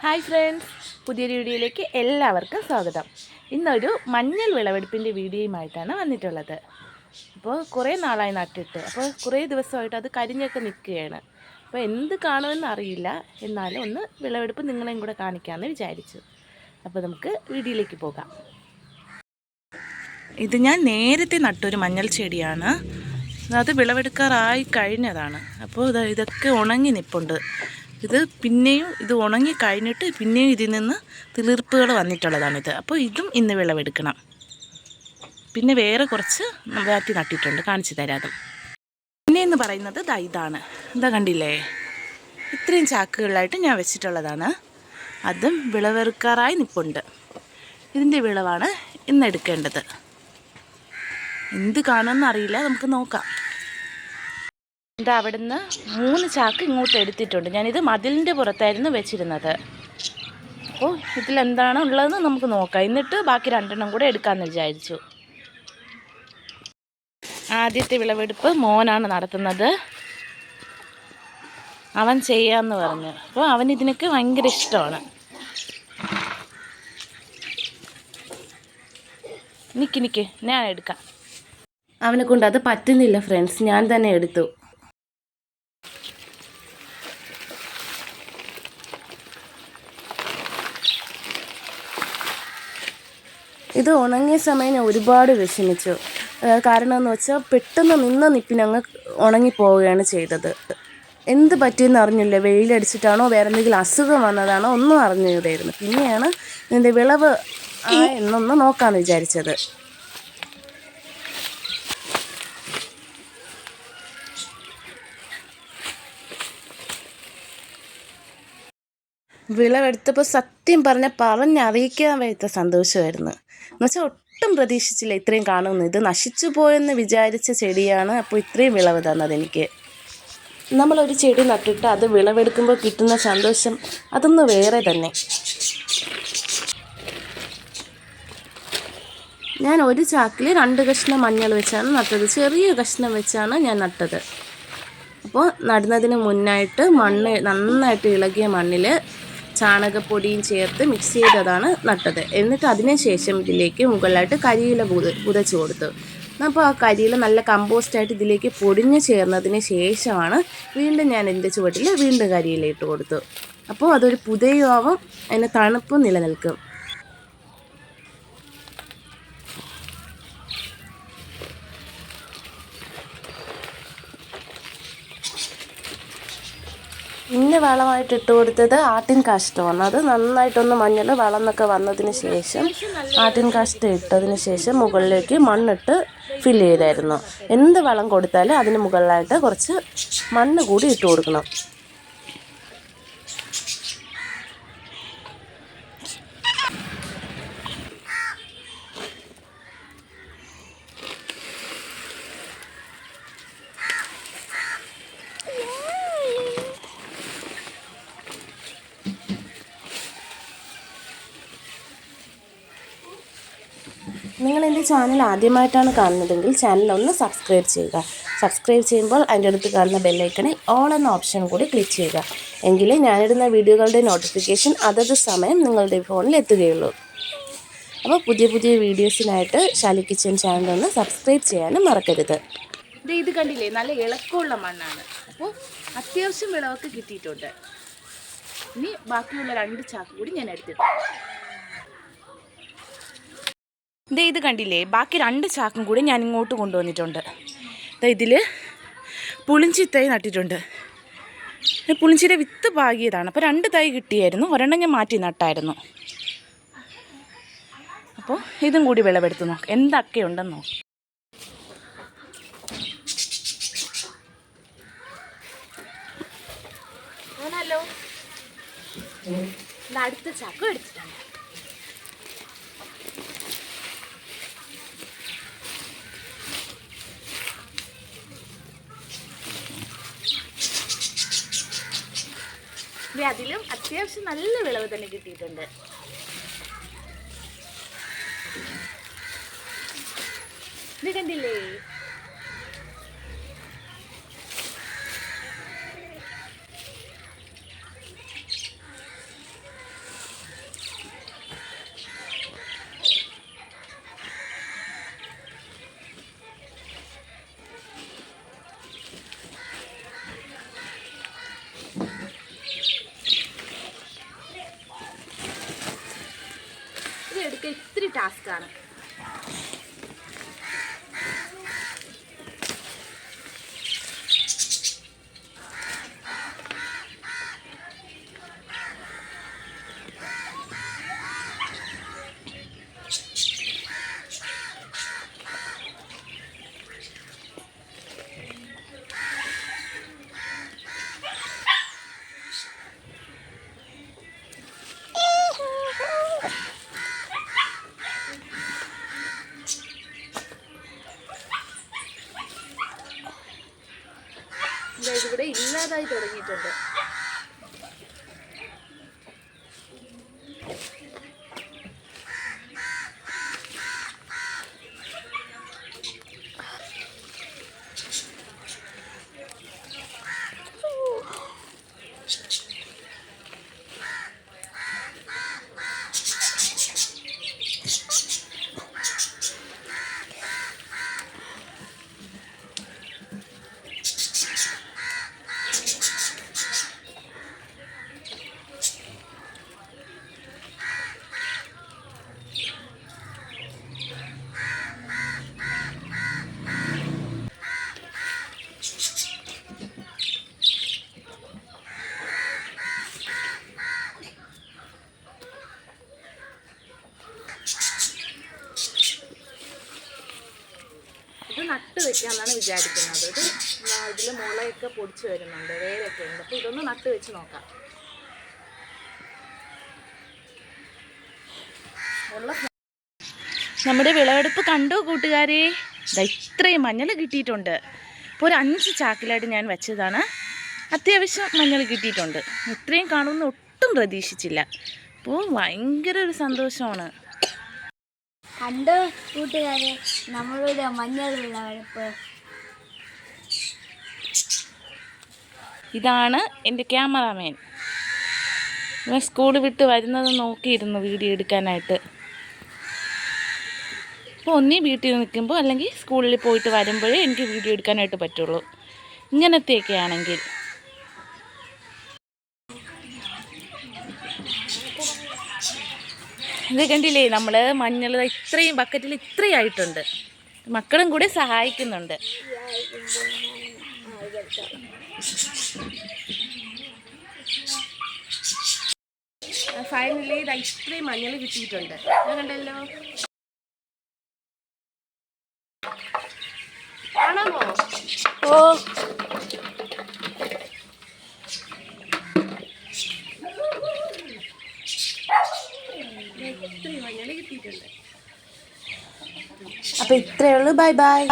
Hi friends പുതിയൊരു വീഡിയോയിലേക്ക് എല്ലാവർക്കും സ്വാഗതം. ഇന്നൊരു മഞ്ഞൾ വിളവെടുപ്പിന്റെ വീഡിയോയുമായിട്ടാണ് വന്നിട്ടുള്ളത്. അപ്പോൾ കുറേ നാളായി നട്ടിട്ട് അപ്പോൾ കുറേ ദിവസമായിട്ട് അത് കരിഞ്ഞൊക്കെ നിൽക്കുകയാണ്. അപ്പോൾ എന്ത് കാണുമെന്ന് അറിയില്ല. എന്നാലും ഒന്ന് വിളവെടുപ്പ് നിങ്ങളെയും കൂടെ കാണിക്കാമെന്ന് വിചാരിച്ചു. അപ്പോൾ നമുക്ക് വീഡിയോയിലേക്ക് പോകാം. ഇത് ഞാൻ നേരത്തെ നട്ടൊരു മഞ്ഞൾ ചെടിയാണ്. അത് വിളവെടുക്കാറായി കഴിഞ്ഞതാണ്. അപ്പോൾ ഇത് ഇതൊക്കെ ഉണങ്ങി നിൽപ്പുണ്ട് ഇത് പിന്നെയും ഇത് ഉണങ്ങി കഴിഞ്ഞിട്ട് പിന്നെയും ഇതിൽ നിന്ന് തിളിർപ്പുകൾ വന്നിട്ടുള്ളതാണിത്. അപ്പോൾ ഇതും ഇന്ന് വിളവെടുക്കണം. പിന്നെ വേറെ കുറച്ച് വാറ്റി നട്ടിട്ടുണ്ട്. കാണിച്ചു തരാതും പിന്നെ എന്ന് പറയുന്നത് ദാ ഇതാണ്. എന്താ കണ്ടില്ലേ? ഇത്രയും ചാക്കുകളിലായിട്ട് ഞാൻ വെച്ചിട്ടുള്ളതാണ്. അതും വിളവെറുക്കാറായി നിപ്പുണ്ട്. ഇതിന്റെ വിളവാണ് ഇന്ന് എടുക്കേണ്ടത്. എന്ത് കാണുമെന്നറിയില്ല നമുക്ക് നോക്കാം. ഇത് നിന്ന് മൂന്ന് ചാക്ക് ഇങ്ങോട്ട് എടുത്തിട്ടുണ്ട്. ഞാനിത് മതിലിന്റെ പുറത്തായിരുന്നു വെച്ചിരുന്നത്. അപ്പോൾ ഇതിലെന്താണ് ഉള്ളതെന്ന് നമുക്ക് നോക്കാം. എന്നിട്ട് ബാക്കി രണ്ടെണ്ണം കൂടെ എടുക്കാമെന്ന് വിചാരിച്ചു. ആദ്യത്തെ വിളവെടുപ്പ് മോനാണ് നടത്തുന്നത്. അവൻ ചെയ്യാമെന്ന് പറഞ്ഞു. അപ്പോൾ അവൻ ഇതിനൊക്കെ ഭയങ്കര ഇഷ്ടമാണ്. നിക്ക് നിക്ക്. ഞാൻ എടുക്കാം. അവനെ കൊണ്ട് അത് പറ്റുന്നില്ല ഫ്രണ്ട്സ്. ഞാൻ തന്നെ എടുത്തു. ഇത് ഉണങ്ങിയ സമയം ഞാൻ ഒരുപാട് വിഷമിച്ചു. കാരണം എന്ന് വെച്ചാൽ പെട്ടെന്ന് നിന്ന നിപ്പിനങ്ങ് ഉണങ്ങിപ്പോവുകയാണ് ചെയ്തത്. എന്ത് പറ്റിയെന്ന് അറിഞ്ഞില്ല? വെയിലടിച്ചിട്ടാണോ വേറെ എന്തെങ്കിലും അസുഖം വന്നതാണോ ഒന്നും അറിഞ്ഞില്ലായിരുന്നു. പിന്നെയാണ് ഇതിന്റെ വിളവ് എന്നൊന്ന് നോക്കാമെന്ന് വിചാരിച്ചത്. വിളവെടുത്തപ്പോൾ സത്യം പറഞ്ഞ പറഞ്ഞറിയിക്കാൻ വയ്യാത്ത സന്തോഷമായിരുന്നു. എന്നുവെച്ചാൽ ഒട്ടും പ്രതീക്ഷിച്ചില്ല ഇത്രയും കാണുമെന്ന്. ഇത് നശിച്ചു പോയെന്ന് വിചാരിച്ച ചെടിയാണ് അപ്പോൾ ഇത്രയും വിളവ് തന്നത് എനിക്ക്. നമ്മളൊരു ചെടി നട്ടിട്ട് അത് വിളവെടുക്കുമ്പോൾ കിട്ടുന്ന സന്തോഷം അതൊന്ന് വേറെ തന്നെ. ഞാൻ ഒരു ചാക്കിൽ രണ്ട് കഷ്ണം മഞ്ഞൾ വെച്ചാണ് നട്ടത്. ചെറിയ കഷ്ണം വെച്ചാണ് ഞാൻ നട്ടത്. അപ്പോൾ നടുന്നതിന് മുന്നായിട്ട് മണ്ണ് നന്നായിട്ട് ഇളകിയ മണ്ണിൽ ചാണകപ്പൊടിയും ചേർത്ത് മിക്സ് ചെയ്തതാണ് നട്ടത്. എന്നിട്ട് അതിന് ശേഷം ഇതിലേക്ക് മുകളിലായിട്ട് കരിയില പുത പുതച്ച് കൊടുത്തു. അപ്പോൾ ആ കരിയില നല്ല കമ്പോസ്റ്റായിട്ട് ഇതിലേക്ക് പൊടിഞ്ഞ് ചേർന്നതിന് ശേഷമാണ് വീണ്ടും ഞാൻ എന്റെ ചുവട്ടിൽ വീണ്ടും കരിയില ഇട്ട് കൊടുത്തു. അപ്പോൾ അതൊരു പുതയുമാവും അതിന് തണുപ്പും നിലനിൽക്കും. പിന്നെ വളമായിട്ട് ഇട്ട് കൊടുത്തത് ആട്ടിൻ കാഷ്ടമാണ് അത് നന്നായിട്ടൊന്ന് മഞ്ഞൾ വളർന്നൊക്കെ വന്നതിന് ശേഷം ആട്ടിൻ കാഷ്ടം ഇട്ടതിന് ശേഷം മുകളിലേക്ക് മണ്ണിട്ട് ഫിൽ ചെയ്തായിരുന്നു. എന്ത് വളം കൊടുത്താലും അതിന് മുകളിലായിട്ട് കുറച്ച് മണ്ണ് കൂടി ഇട്ട് കൊടുക്കണം നിങ്ങൾ എന്റെ ചാനൽ ആദ്യമായിട്ടാണ് കാണുന്നതെങ്കിൽ ചാനൽ ഒന്ന് സബ്സ്ക്രൈബ് ചെയ്യുക. സബ്സ്ക്രൈബ് ചെയ്യുമ്പോൾ അതിന്റെ അടുത്ത് കാണുന്ന ബെല്ലൈക്കണിൽ ഓൾ എന്ന ഓപ്ഷൻ കൂടി ക്ലിക്ക് ചെയ്യുക. എങ്കിലേ ഞാനിടുന്ന വീഡിയോകളുടെ നോട്ടിഫിക്കേഷൻ അതത് സമയം നിങ്ങളുടെ ഫോണിൽ എത്തുകയുള്ളൂ. അപ്പോൾ പുതിയ പുതിയ വീഡിയോസിനായിട്ട് ഷാലി കിച്ചൻ ചാനൽ ഒന്ന് സബ്സ്ക്രൈബ് ചെയ്യാനും മറക്കരുത്. ഇത് കണ്ടില്ലേ? നല്ല ഇളക്കമുള്ള മണ്ണാണ്. അപ്പോൾ അത്യാവശ്യം വിളവൊക്കെ കിട്ടിയിട്ടുണ്ട്. ഇനി ബാക്കിയുള്ള രണ്ട് ചാക്ക് കൂടി ഞാൻ എടുത്തിട്ടു ദേ ഇത് കണ്ടില്ലേ? ബാക്കി രണ്ട് ചാക്കും കൂടി ഞാൻ ഇങ്ങോട്ട് കൊണ്ടുവന്നിട്ടുണ്ട്. ദേ ഇതിൽ പുളിഞ്ചി തൈ നട്ടിട്ടുണ്ട് പുളിഞ്ചിയുടെ വിത്ത് പാകിയതാണ്. അപ്പോൾ രണ്ട് തൈ കിട്ടിയായിരുന്നു. ഒരെണ്ണം ഞാൻ മാറ്റി നട്ടായിരുന്നു. അപ്പോൾ ഇതും കൂടി വിളവെടുത്ത് നോക്കാം. എന്തൊക്കെ ഉണ്ടെന്ന് നോക്കാം. അടുത്ത ചാക്കും എടുത്തിട്ടുണ്ട്. അതിലും അത്യാവശ്യം നല്ല വിളവ് തന്നെ കിട്ടിയിട്ടുണ്ട്. ഇത് കണ്ടില്ലേ? ടാസ്ക്കാണ് ഇവിടെ ഇല്ലാതായി തുടങ്ങിയിട്ടുണ്ട്. നട്ട് വെക്കാന്നാണ് വിചാരിക്കുന്നത്. ഇത് ഇതിൽ മുളയൊക്കെ പൊടിച്ച് വരുന്നുണ്ട് വേരൊക്കെ ഉണ്ട്. അപ്പോൾ ഇതൊന്ന് നട്ട് വെച്ച് നോക്കാം. ഉള്ള നമ്മുടെ വിളവെടുപ്പ് കണ്ടോ കൂട്ടുകാരെ? ഇതാ ഇത്രയും മഞ്ഞൾ കിട്ടിയിട്ടുണ്ട്. ഇപ്പോൾ ഒരു അഞ്ച് ചാക്കിലായിട്ട് ഞാൻ വെച്ചതാണ്. അത്യാവശ്യം മഞ്ഞൾ കിട്ടിയിട്ടുണ്ട്. ഇത്രയും കാണുമെന്ന് ഒട്ടും പ്രതീക്ഷിച്ചില്ല. അപ്പോൾ ഭയങ്കര ഒരു സന്തോഷമാണ്. കണ്ടോ കൂട്ടുകാരെ? നമ്മളുടെ മഞ്ഞൾ വിളവെടുപ്പ് ഇതാണ് എന്റെ ക്യാമറാമാൻ. ഇവൻ സ്കൂൾ വിട്ട് വരുന്നത് നോക്കിയിരുന്നു വീഡിയോ എടുക്കാനായിട്ട്. അപ്പോൾ ഒന്നീ വീട്ടിൽ നിൽക്കുമ്പോൾ അല്ലെങ്കിൽ സ്കൂളിൽ പോയിട്ട് വരുമ്പോഴേ എനിക്ക് വീഡിയോ എടുക്കാനായിട്ട് പറ്റുള്ളൂ. ഇങ്ങനത്തെയൊക്കെ ആണെങ്കിൽ ഇത് കണ്ടില്ലേ നമ്മൾ മഞ്ഞൾ ഇത്രയും ബക്കറ്റിൽ ഇത്രയും ആയിട്ടുണ്ട് മക്കളും കൂടെ സഹായിക്കുന്നുണ്ട്. ഫൈനലി ഇത് ഇത്രയും മഞ്ഞൾ കിട്ടിയിട്ടുണ്ട്. കണ്ടല്ലോ. ആണോ ഓ. ഇത്രയും മഞ്ഞൾ കിട്ടിയിട്ടുണ്ട്. അപ്പൊ ഇത്രയേ ഉള്ളൂ. Bye bye.